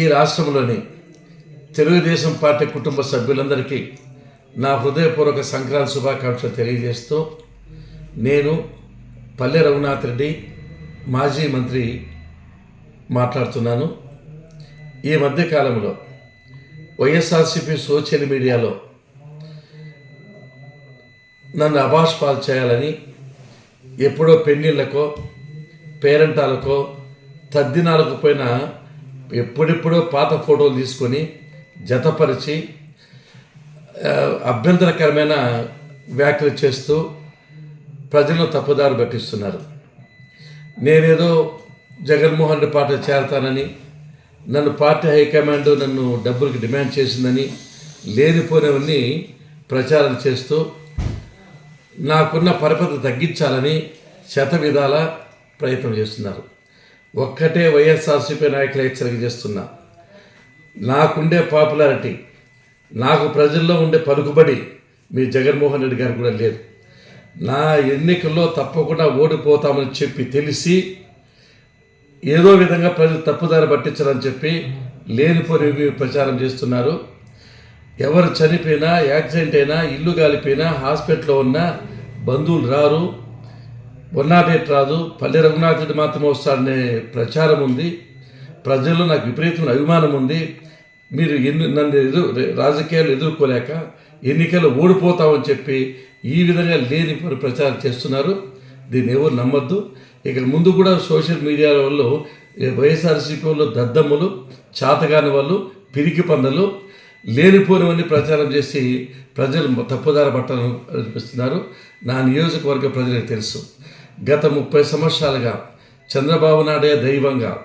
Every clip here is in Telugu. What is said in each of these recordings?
ఈ రాష్ట్రంలోని తెలుగుదేశం పార్టీ కుటుంబ సభ్యులందరికీ నా హృదయపూర్వక సంక్రాంతి శుభాకాంక్షలు తెలియజేస్తూ నేను పల్లె రఘునాథ్ రెడ్డి మాజీ మంత్రి మాట్లాడుతున్నాను. ఈ మధ్యకాలంలో వైఎస్ఆర్సీపీ సోషల్ మీడియాలో నన్ను అభాష్ పాల్ చేయాలని ఎప్పుడో పెళ్ళిళ్ళకో పేరెంటాలకో తద్దినాలకు పోయిన ఎప్పుడెప్పుడో పాత ఫోటోలు తీసుకొని జతపరిచి అభ్యంతరకరమైన వ్యాఖ్యలు చేస్తూ ప్రజలను తప్పుదారు పట్టిస్తున్నారు. నేనేదో జగన్మోహన్ రెడ్డి పార్టీ చేరతానని నన్ను పార్టీ హైకమాండ్ నన్ను డబ్బులకి డిమాండ్ చేసిందని లేనిపోయినవన్నీ ప్రచారం చేస్తూ నాకున్న పరపతి తగ్గించాలని శత విధాల ప్రయత్నం చేస్తున్నారు. ఒక్కటే వైఎస్ఆర్సీపీ నాయకులు హెచ్చరిక చేస్తున్నా. నాకుండే పాపులారిటీ నాకు ప్రజల్లో ఉండే పలుకుబడి మీ జగన్మోహన్ రెడ్డి గారు కూడా లేదు. నా ఎన్నికల్లో తప్పకుండా ఓడిపోతామని చెప్పి తెలిసి ఏదో విధంగా ప్రజలు తప్పుదారి పట్టించాలని చెప్పి లేనిపోని ప్రచారం చేస్తున్నారు. ఎవరు చనిపోయినా యాక్సిడెంట్ అయినా ఇల్లు కాలిపోయినా హాస్పిటల్లో ఉన్నా బంధువులు రారు. వన్నాడేట్ రాదు పల్లె రఘునాథుడు మాత్రమే వస్తాడనే ప్రచారం ఉంది. ప్రజల్లో నాకు విపరీతమైన అభిమానం ఉంది. మీరు ఎన్ని నన్ను ఎదురు రాజకీయాలు ఎదుర్కోలేక ఎన్నికలు ఓడిపోతామని చెప్పి ఈ విధంగా లేని ప్రచారం చేస్తున్నారు. దీన్ని ఎవరు నమ్మద్దు. ఇక ముందు కూడా సోషల్ మీడియా వాళ్ళు వైఎస్ఆర్సీపీ వాళ్ళు దద్దమ్మలు చాతగాని వాళ్ళు పిరికి పందలు లేనిపోనివన్నీ ప్రచారం చేసి ప్రజలు తప్పుదార బట్టలు అనిపిస్తున్నారు. నా నియోజకవర్గ ప్రజలకు తెలుసు. గత ముప్పై సంవత్సరాలుగా చంద్రబాబు నాయుడే దైవంగా.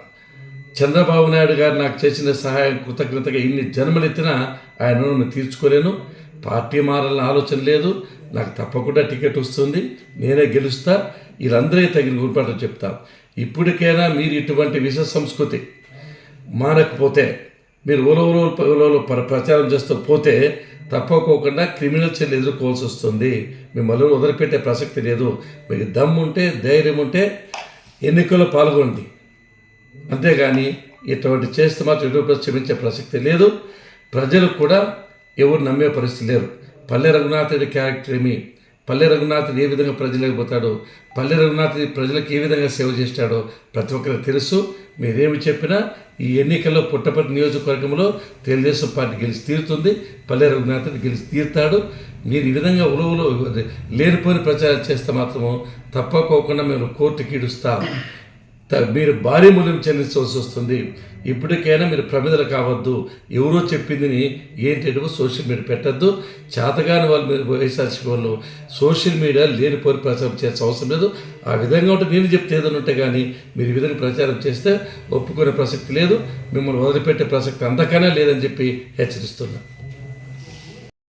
చంద్రబాబు నాయుడు గారు నాకు చేసిన సహాయం కృతజ్ఞతగా ఇన్ని జన్మలెత్తినా ఆయన రుణం తీర్చుకోలేను. పార్టీ మారాలని ఆలోచన లేదు. నాకు తప్పకుండా టికెట్ వస్తుంది. నేనే గెలుస్తా. వీళ్ళందరికీ తగిన గురిపాటు చెప్తా. ఇప్పటికైనా మీరు ఇటువంటి విష సంస్కృతి మానకపోతే మీరు ఓలో ప్రచారం చేస్తూ పోతే తప్పకోకుండా క్రిమినల్ చర్యలు ఎదుర్కోవాల్సి వస్తుంది. మిమ్మల్ని వదిలిపెట్టే ప్రసక్తి లేదు. మీకు దమ్ము ఉంటే ధైర్యం ఉంటే ఎన్నికల్లో పాల్గొండి అంతేగాని ఇటువంటి చేస్తే మాత్రం ఎటువంటి క్షమించే ప్రసక్తి లేదు. ప్రజలు కూడా ఎవరు నమ్మే పరిస్థితి లేరు పల్లె రఘునాథుడి క్యారెక్టర్ ఏమి? పల్లె రఘునాథుడు ఏ విధంగా ప్రజలకు పోతాడో పల్లె రఘునాథుడి ప్రజలకు ఏ విధంగా సేవ చేస్తాడో ప్రతి ఒక్కరికి తెలుసు. మీరేమి చెప్పినా ఈ ఎన్నికల్లో పుట్టపర్తి నియోజకవర్గంలో తెలుగుదేశం పార్టీ గెలిచి తీరుతుంది పల్లె రఘునాథుడు గెలిచి తీరుతాడు. మీరు ఈ విధంగా ఉలవలో లేనిపోని ప్రచారం చేస్తే మాత్రము తప్పకోకుండా మేము కోర్టుకి ఇడుస్తాం మీరు భారీ మూల్యం చెల్లించవలసి వస్తుంది. ఇప్పటికైనా మీరు ప్రమిదలు కావద్దు. ఎవరో చెప్పిందిని ఏంటంటే సోషల్ మీడియా పెట్టద్దు. చేతగాని వాళ్ళు మీరు వైఎస్ఆర్సీపీ వాళ్ళు సోషల్ మీడియా లేనిపోని ప్రచారం చేయాల్సిన అవసరం లేదు. ఆ విధంగా ఉంటే నేను చెప్తే ఏదైనా ఉంటే కానీ మీరు ఈ విధంగా ప్రచారం చేస్తే ఒప్పుకునే ప్రసక్తి లేదు. మిమ్మల్ని వదిలిపెట్టే ప్రసక్తి అంతకైనా లేదని చెప్పి హెచ్చరిస్తున్నాను